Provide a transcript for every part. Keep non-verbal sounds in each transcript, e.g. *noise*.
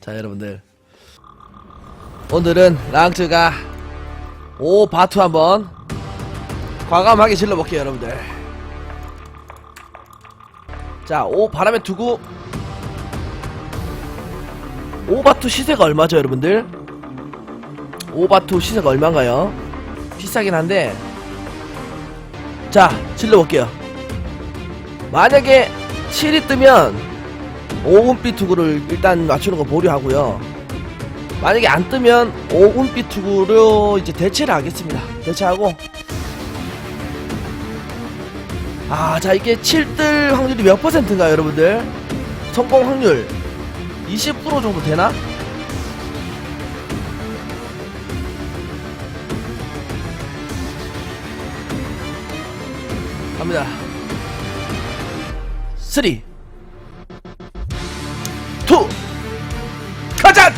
자 여러분들. 오늘은 랑츠가 오 바투 한번 과감하게 질러볼게요 여러분들. 자오 바람에 두고 오바투 시세가 얼마죠 여러분들? 오바투 시세가 얼마인가요? 비싸긴 한데. 자 질러볼게요. 만약에 7이 뜨면 5분빛 투구를 일단 맞추는 거 보류하고요. 만약에 안 뜨면 5분빛 투구로 이제 대체를 하겠습니다. 대체하고. 아 자 이게 7뜰 확률이 몇 퍼센트인가요 여러분들? 성공 확률 20% 정도 되나? 갑니다 3 2 가자!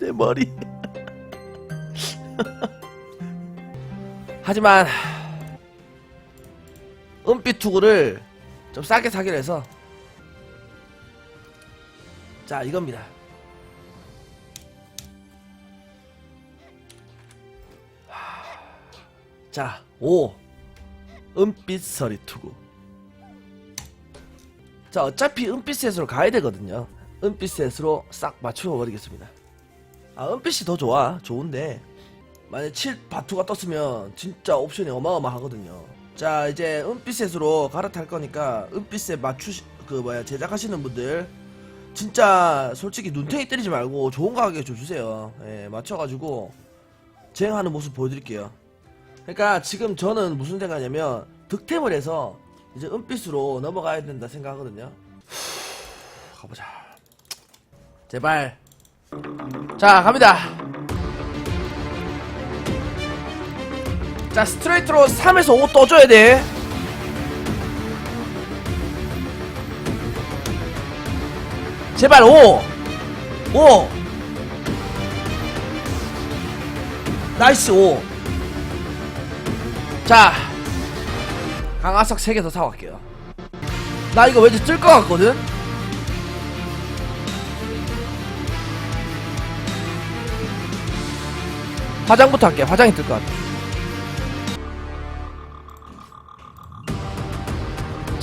내 머리. 하지만 은빛 투구를 좀 싸게 사기로 해서 자 이겁니다. 자, 5 은빛 서리 투구. 자, 어차피 은빛 셋으로 가야 되거든요. 은빛 셋으로 싹 맞추어 버리겠습니다. 아 은빛이 더 좋아 좋은데 만약 7 바투가 떴으면 진짜 옵션이 어마어마하거든요. 자 이제 은빛셋으로 갈아탈 거니까 은빛셋 맞추 그 뭐야 제작하시는 분들 진짜 솔직히 눈탱이 때리지 말고 좋은 가격에 좀 주세요. 예 맞춰가지고 쟁하는 모습 보여드릴게요. 그러니까 지금 저는 무슨 생각이냐면 득템을 해서 이제 은빛으로 넘어가야 된다 생각하거든요. 후, *sighs* 가보자. 제발. 자 갑니다 자 스트레이트로 3에서 5 떠줘야 돼. 제발 5 5 나이스 5자 강화석 3개 더 사고 갈게요. 나 이거 왠지 뜰 것 같거든? 화장부터 할게. 화장이 뜰 것 같아.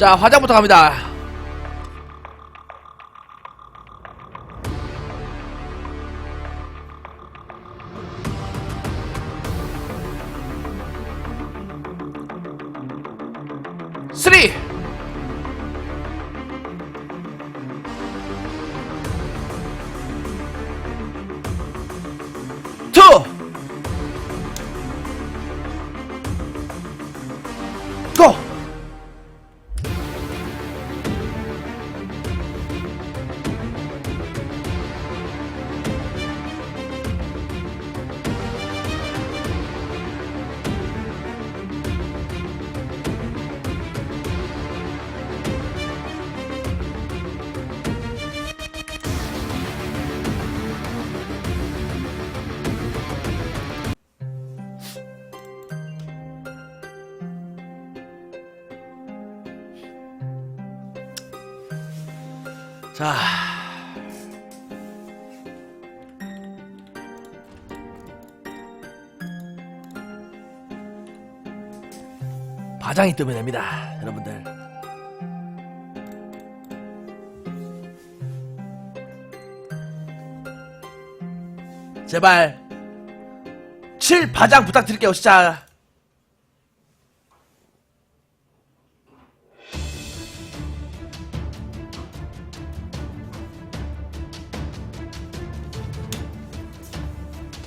자, 화장부터 갑니다. 쓰리! 투! 고! 자. 바장이 뜨면 됩니다, 여러분들. 제발 7 바장 부탁드릴게요, 진짜.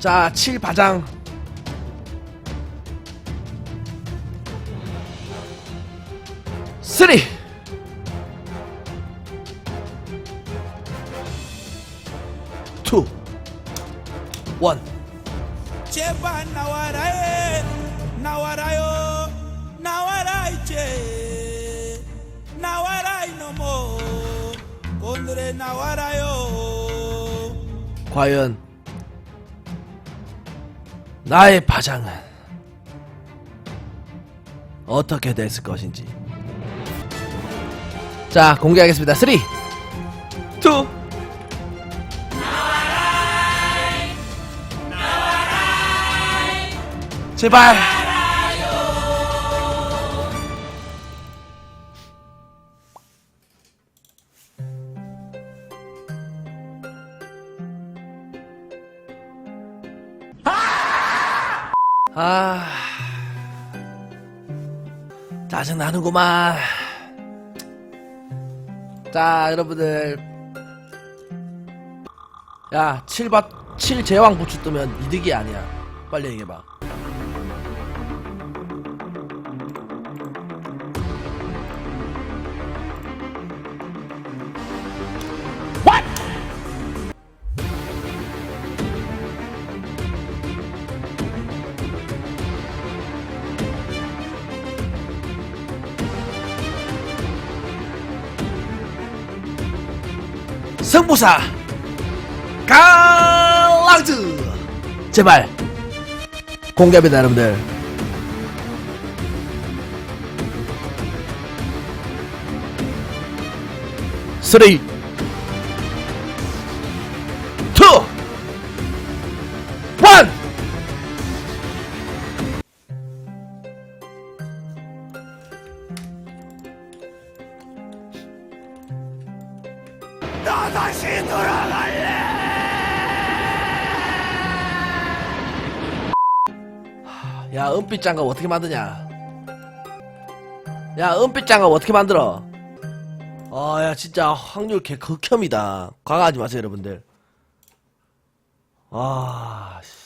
자, 7 바장. 쓰리. 투. 원. 제발 나와라 에 나와라요 나와라 이제 나와라 이놈어 오늘의 나와라요 과연 나의 파장은 어떻게 됐을 것인지. 자 공개하겠습니다. 3 2 제발 아 짜증 나는구만. 자 여러분들 야 7바 7 제왕 부츠 뜨면 이득이 아니야. 빨리 얘기해봐. 승부사. 갈랑즈 제발. 공개합니다 여러분들. 쓰리 투 나 다시 돌아갈래. 야 은빛 장갑 어떻게 만드냐 야 은빛 장갑 어떻게 만들어 아 야 진짜 확률 개 극혐이다 과가하지 마세요 여러분들 아 씨.